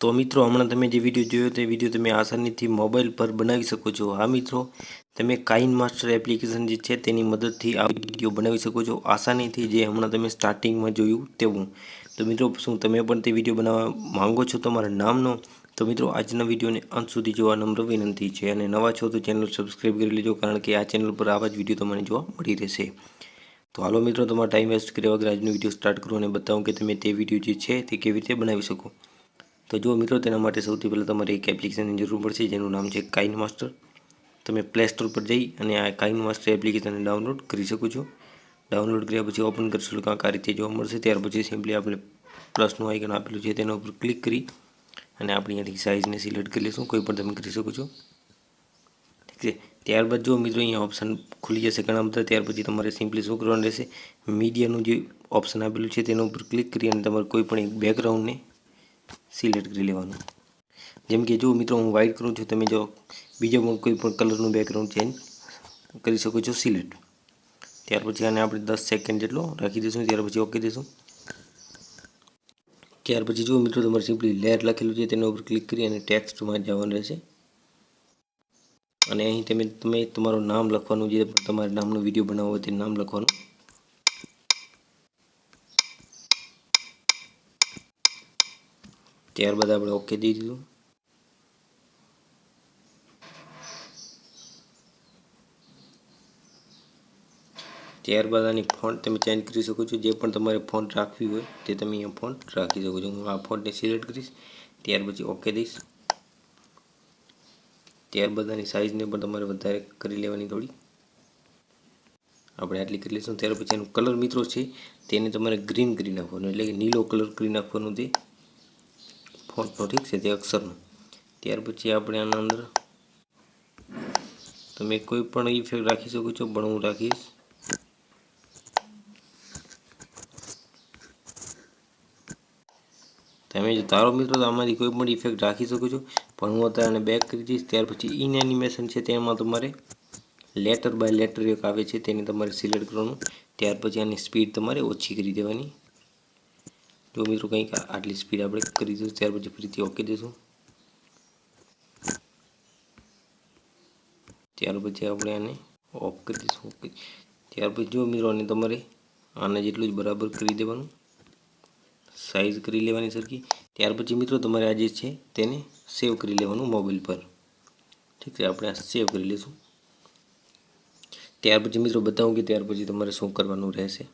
તો મિત્રો, હમણાં તમે જે વીડિયો જોયો તે વીડિયો તમે આસાનીથી મોબાઈલ પર બનાવી શકો છો. હા મિત્રો, તમે કાઇન માસ્ટર એપ્લિકેશન જે છે તેની મદદથી આ વીડિયો બનાવી શકો છો. આસાનીથી જે હમણાં તમે સ્ટાર્ટિંગમાં જોયું તેવું. તો મિત્રો, શું તમે પણ તે વીડિયો બનાવવા માંગો છો તમારા નામનો? તો મિત્રો, આજના વિડીયોને અંત સુધી જોવા નમ્ર વિનંતી છે અને નવા છો તો ચેનલ સબસ્ક્રાઈબ કરી લેજો કારણ કે આ ચેનલ પર આવા જ વીડિયો તમને જોવા મળી રહેશે. તો હાલો મિત્રો, તમારો ટાઈમ વેસ્ટ કર્યા વગર આજનો વીડિયો સ્ટાર્ટ કરો અને બતાવું કે તમે તે વીડિયો જે છે તે કેવી રીતે બનાવી શકો. તો જો મિત્રો, તેના માટે સૌથી પહેલાં તમારે એક એપ્લિકેશનની જરૂર પડશે, જેનું નામ છે કાઇન માસ્ટર તમે પ્લે સ્ટોર પર જઈ અને આ કાઇન માસ્ટર એપ્લિકેશનને ડાઉનલોડ કરી શકો છો. ડાઉનલોડ કર્યા પછી ઓપન કરશો કાંક આ રીતે જોવા મળશે. ત્યાર પછી સિમ્પલી આપણે પ્લસનું આઇકન આપેલું છે, તેના ઉપર ક્લિક કરી અને આપણે અહીંયાથી સાઇઝને સિલેક્ટ કરી લઈશું. કોઈ પણ તમે કરી શકો છો. ઠીક છે. ત્યારબાદ જો મિત્રો, અહીંયા ઓપ્શન ખુલી જશે ઘણા બધા. ત્યાર પછી તમારે સિમ્પલી શું કરવાનું રહેશે? મીડિયાનું જે ઓપ્શન આપેલું છે, તેના ઉપર ક્લિક કરી અને તમારે કોઈ પણ એક બેકગ્રાઉન્ડને સિલેક્ટ કરી લેવાનું. જેમ કે જો મિત્રો હું વ્હાઇટ કરું છું, તમે જો બીજો પણ કોઈ પણ કલરનું બેકગ્રાઉન્ડ ચેન્જ કરી શકો છો સિલેક્ટ ત્યાર પછી આને આપણે દસ સેકન્ડ જેટલો રાખી દઈશું, ત્યાર પછી ઓકે દઈશું. ત્યાર પછી જો મિત્રો તમારે સિમ્પલી લેર લખેલું છે, તેના ઉપર ક્લિક કરી અને ટેક્સ્ટમાં જવાનું રહેશે. અને અહીં તમે તમે તમારું નામ લખવાનું, જે તમારા નામનો વીડિયો બનાવવો હોય તે નામ લખવાનું. ત્યારબાદ આપણે ઓકે દઈ દીધું. ત્યારબાદ આની ફોન્ટ તમે ચેન્જ કરી શકો છો. જે પણ તમારે ફોન્ટ રાખવી હોય તે તમે અહીંયા ફોન્ટ રાખી શકો છો. હું આ ફોન્ટને સિલેક્ટ કરીશ, ત્યાર પછી ઓકે દઈશ. ત્યારબાદ આની સાઇઝને પણ તમારે વધારે કરી લેવાની થોડી. આપણે આટલી કરી લઈશું. ત્યાર પછી એનું કલર મિત્રો છે, તેને તમારે ગ્રીન કરી નાખવાનું. એટલે કે નીલો કલર કરી નાખવાનું તે. ફોન્ટનો ઠીક છે તે અક્ષરનો. ત્યાર પછી આપણે આના અંદર તમે કોઈ પણ ઇફેક્ટ રાખી શકો છો, પણ હું રાખીશ. તમે જો તારો મિત્રો તો આમાંથી કોઈ પણ ઇફેક્ટ રાખી શકો છો, પણ હું અત્યારે બેક કરી દઈશ. ત્યાર પછી ઇન એનિમેશન છે તેમાં તમારે લેટર બાય લેટર એક આવે છે, તેને તમારે સિલેક્ટ કરવાનું. ત્યાર પછી આની સ્પીડ તમારે ઓછી કરી દેવાની. જો મિત્રો કંઈક આટલી સ્પીડ આપણે કરી દઈશું, ત્યાર પછી ફરીથી ઓકે દઈશું ત્યાર પછી આપણે આને ઓફ કરી દઈશું ઓકે ત્યાર પછી જો મિત્રો આને તમારે આના જેટલું જ બરાબર કરી દેવાનું સાઇઝ કરી લેવાની સરખી. ત્યાર પછી મિત્રો તમારે આ જે છે તેને સેવ કરી લેવાનું મોબાઈલ પર. ઠીક છે, આપણે આ સેવ કરી લઈશું. ત્યાર પછી મિત્રો બતાવું કે ત્યાર પછી તમારે શું કરવાનું રહેશે.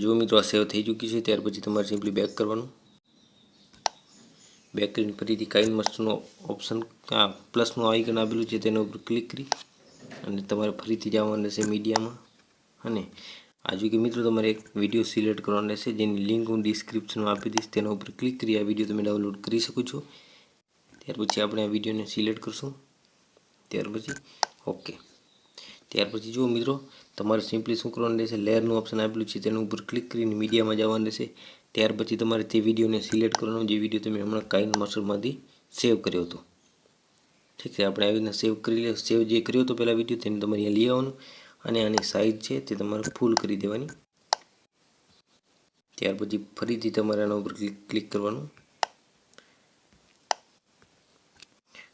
જો મિત્રો, આ સેવ થઈ ચૂકી છે. ત્યાર પછી તમારે સિમ્પલી બેક કરવાનું. બેક કરીને ફરીથી કાઇન મસ્ટનો ઓપ્શન પ્લસનું આઇકન આપેલું છે, તેના ઉપર ક્લિક કરી અને તમારે ફરીથી જવાનું રહેશે મીડિયામાં અને આજુ કે મિત્રો, તમારે એક વીડિયો સિલેક્ટ કરવાનો રહેશે, જેની લિંક હું ડિસ્ક્રિપ્શનમાં આપી દઈશ. તેના ઉપર ક્લિક કરી આ વીડિયો તમે ડાઉનલોડ કરી શકો છો. ત્યાર પછી આપણે આ વિડીયોને સિલેક્ટ કરશું. ત્યાર પછી ઓકે ત્યાર પછી જુઓ મિત્રો, તમારે સિમ્પલી શું કરવાનું રહેશે લેયરનું ઓપ્શન આપેલું છે, તેના ઉપર ક્લિક કરીને મીડિયામાં જવાનું રહેશે. ત્યાર પછી તમારે તે વિડીયોને સિલેક્ટ કરવાનો, જે વીડિયો તમે હમણાં કાઇન માસ્ટરમાંથી સેવ કર્યો હતો. ઠીક છે, આપણે આવી રીતના સેવ કરી લે સેવ જે કર્યો હતો પહેલાં વીડિયો તેને તમારે અહીંયા લઈ આવવાનું અને આની સાઇઝ છે તે તમારે ફૂલ કરી દેવાની. ત્યાર પછી ફરીથી તમારે આના ઉપર ક્લિક કરવાનું.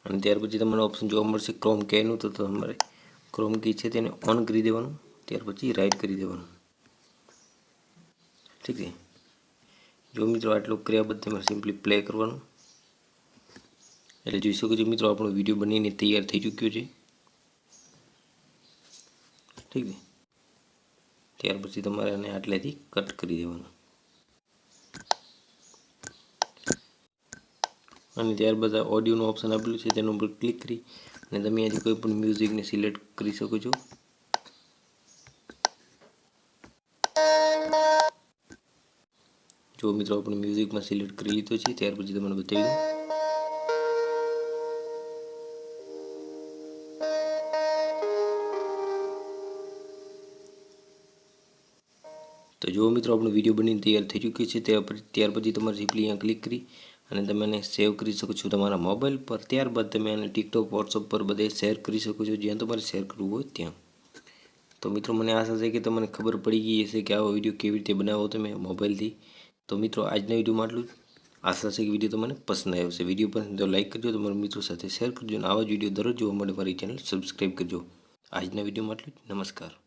અને ત્યાર પછી તમને ઓપ્શન જોવા મળશે ક્રોમ કેનું તો તમારે ક્રોમ કી છે તેને ઓન કરી દેવાનું, ત્યાર પછી રાઇટ કરી દેવાનું. ઠીક છે? જો મિત્રો આટલું કર્યા બાદ તમારે સિમ્પલી પ્લે કરવાનું. એટલે જોઈ શકો છો મિત્રો આપણો વીડિયો બનીને તૈયાર થઈ ચૂક્યો છે. ઠીક છે? ત્યાર પછી તમારે આને આટલેથી કટ કરી દેવાનું. અને ત્યારબાદ આ ઓડિયોનું ઓપ્શન આપેલું છે, તેના ઉપર ક્લિક કરી અને તમે અહીંયાથી કોઈ પણ મ્યુઝિકને સિલેક્ટ કરી શકો છો. જો મિત્રો આપણે મ્યુઝિકમાં સિલેક્ટ કરી લીધો છે, ત્યાર પછી તમને બતાવી દઉં. તો જો મિત્રો આપણો વીડિયો બનીને તૈયાર થઈ ચૂક્યો છે ત્યાર પછી તમારે સિમ્પલી અહીંયા ક્લિક કરી અને તમે એને સેવ કરી શકો છો તમારા મોબાઈલ પર. ત્યારબાદ તમે આને ટિકટોક વોટ્સઅપ પર બધે શેર કરી શકો છો. જ્યાં તમારે શેર કરવું હોય ત્યાં. તો મિત્રો, મને આશા છે કે તમને ખબર પડી ગઈ હશે કે આવો વીડિયો કેવી રીતે બનાવો તમે મોબાઈલથી તો મિત્રો, આજના વિડીયોમાં આટલું આશા છે કે વીડિયો તમને પસંદ આવ્યો છે વીડિયો પસંદ તો લાઇક કરજો, તમારા મિત્રો સાથે શેર કરજો અને આવા જ વીડિયો દરરોજ જોવા માટે મારી ચેનલ સબસ્ક્રાઈબ કરજો. આજના વિડીયોમાં આટલું જ. નમસ્કાર.